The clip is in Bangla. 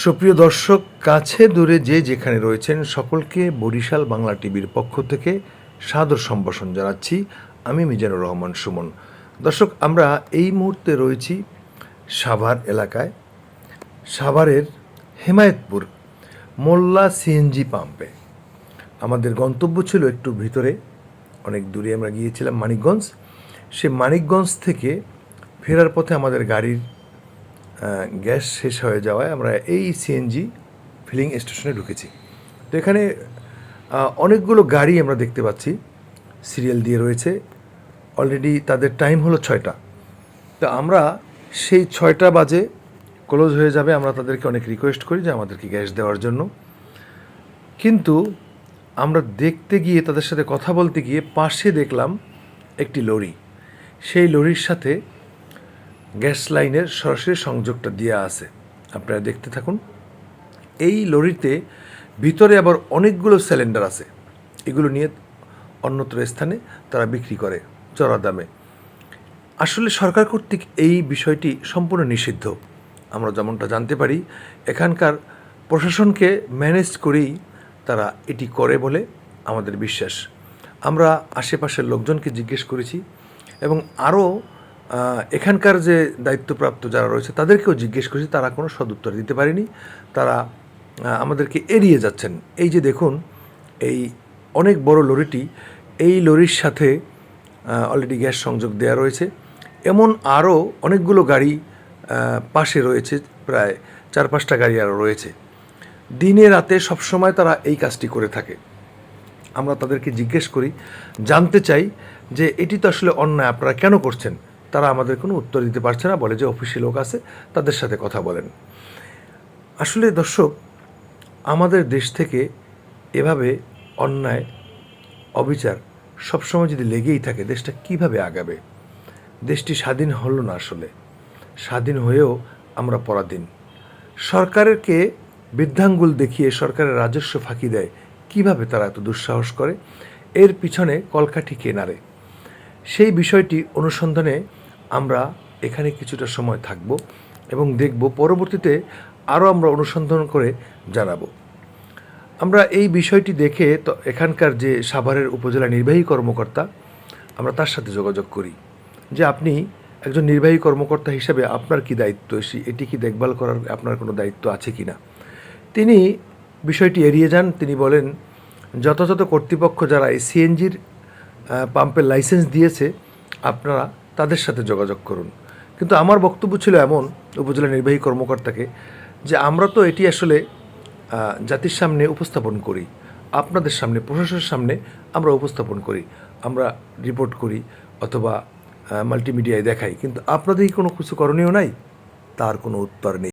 সুপ্রিয় দর্শক, কাছে দূরে যে যেখানে রয়েছেন সকলকে বরিশাল বাংলা টিভির পক্ষ থেকে সাদর সম্ভাষণ জানাচ্ছি আমি মিজানুর রহমান সুমন। দর্শক, আমরা এই মুহূর্তে রয়েছি সাভার এলাকায়, সাভারের হেমায়েতপুর মোল্লা সিএনজি পাম্পে। আমাদের গন্তব্য ছিল একটু ভিতরে, অনেক দূরে আমরা গিয়েছিলাম মানিকগঞ্জ। সে মানিকগঞ্জ থেকে ফেরার পথে আমাদের গাড়ির গ্যাস শেষ হয়ে যাওয়ায় আমরা এই সিএনজি ফিলিং স্টেশনে ঢুকেছি। তো এখানে অনেকগুলো গাড়ি আমরা দেখতে পাচ্ছি। সিরিয়াল দিয়ে রয়েছে। অলরেডি তাদের টাইম হলো ছয়টা। তো আমরা সেই ছয়টা বাজে ক্লোজ হয়ে যাবে। আমরা তাদেরকে অনেক রিকোয়েস্ট করি যে আমাদেরকে গ্যাস দেওয়ার জন্য। কিন্তু আমরা দেখতে গিয়ে, তাদের সাথে কথা বলতে গিয়ে পাশে দেখলাম একটি লরি। সেই লরির সাথে গ্যাস লাইনের সরাসরি সংযোগটা দেওয়া আছে। আপনারা দেখতে থাকুন। এই লরিতে ভিতরে আবার অনেকগুলো সিলিন্ডার আছে। এগুলো নিয়ে অন্যত্র স্থানে তারা বিক্রি করে চড়া দামে। আসলে সরকার কর্তৃক এই বিষয়টি সম্পূর্ণ নিষিদ্ধ। আমরা যেমনটা জানতে পারি, এখানকার প্রশাসনকে ম্যানেজ করেই তারা এটি করে বলে আমাদের বিশ্বাস। আমরা আশেপাশের লোকজনকে জিজ্ঞেস করেছি এবং আরও এখানকার যে দায়িত্বপ্রাপ্ত যারা রয়েছে, তাদেরকেও জিজ্ঞেস করেছি, তারা কোনো সদুত্তর দিতে পারেনি। তারা আমাদেরকে এড়িয়ে যাচ্ছেন। এই যে দেখুন, এই অনেক বড় লরিটি, এই লরির সাথে অলরেডি গ্যাস সংযোগ দেওয়া রয়েছে। এমন আরও অনেকগুলো গাড়ি পাশে রয়েছে, প্রায় চার পাঁচটা গাড়ি আরও রয়েছে। দিনে রাতে সবসময় তারা এই কাজটি করে থাকে। আমরা তাদেরকে জিজ্ঞেস করি, জানতে চাই যে এটি তো আসলে অন্যায়, আপনারা কেন করছেন? তারা আমাদের কোনো উত্তর দিতে পারছে না, বলে যে অফিসে লোক আছে, তাদের সাথে কথা বলেন। আসলে দর্শক, আমাদের দেশ থেকে এভাবে অন্যায়, অবিচার সবসময় যদি লেগেই থাকে, দেশটা কীভাবে আগাবে? দেশটি স্বাধীন হলো না আসলে। স্বাধীন হয়েও আমরা পরাধীন। সরকারকে বৃদ্ধাঙ্গুল দেখিয়ে সরকারের রাজস্ব ফাঁকি দেয়, কীভাবে তারা এত দুঃসাহস করে? এর পিছনে কলকাঠি কে নাড়ে? সেই বিষয়টি অনুসন্ধানে আমরা এখানে কিছুটা সময় থাকব এবং দেখব, পরবর্তীতে আরও আমরা অনুসন্ধান করে জানাব। আমরা এই বিষয়টি দেখে তো এখানকার যে সাভারের উপজেলা নির্বাহী কর্মকর্তা, আমরা তার সাথে যোগাযোগ করি যে আপনি একজন নির্বাহী কর্মকর্তা হিসেবে আপনার কি দায়িত্ব? এসি- এটি কি দেখভাল করার আপনার কোনো দায়িত্ব আছে কি না তিনি বিষয়টি এড়িয়ে যান। তিনি বলেন, যথাযথ কর্তৃপক্ষ যারা এই সিএনজির পাম্পের লাইসেন্স দিয়েছে, আপনারা তাদের সাথে যোগাযোগ করুন। কিন্তু আমার বক্তব্য ছিল এমন উপজেলা নির্বাহী কর্মকর্তাকে যে আমরা তো এটি আসলে জাতির সামনে উপস্থাপন করি। আপনাদের সামনে, প্রশাসনের সামনে আমরা উপস্থাপন করি। আমরা রিপোর্ট করি অথবা মাল্টিমিডিয়ায় দেখাই। কিন্তু আপনাদের কোনো কিছু করণীয় নাই? তার কোনো উত্তর নেই।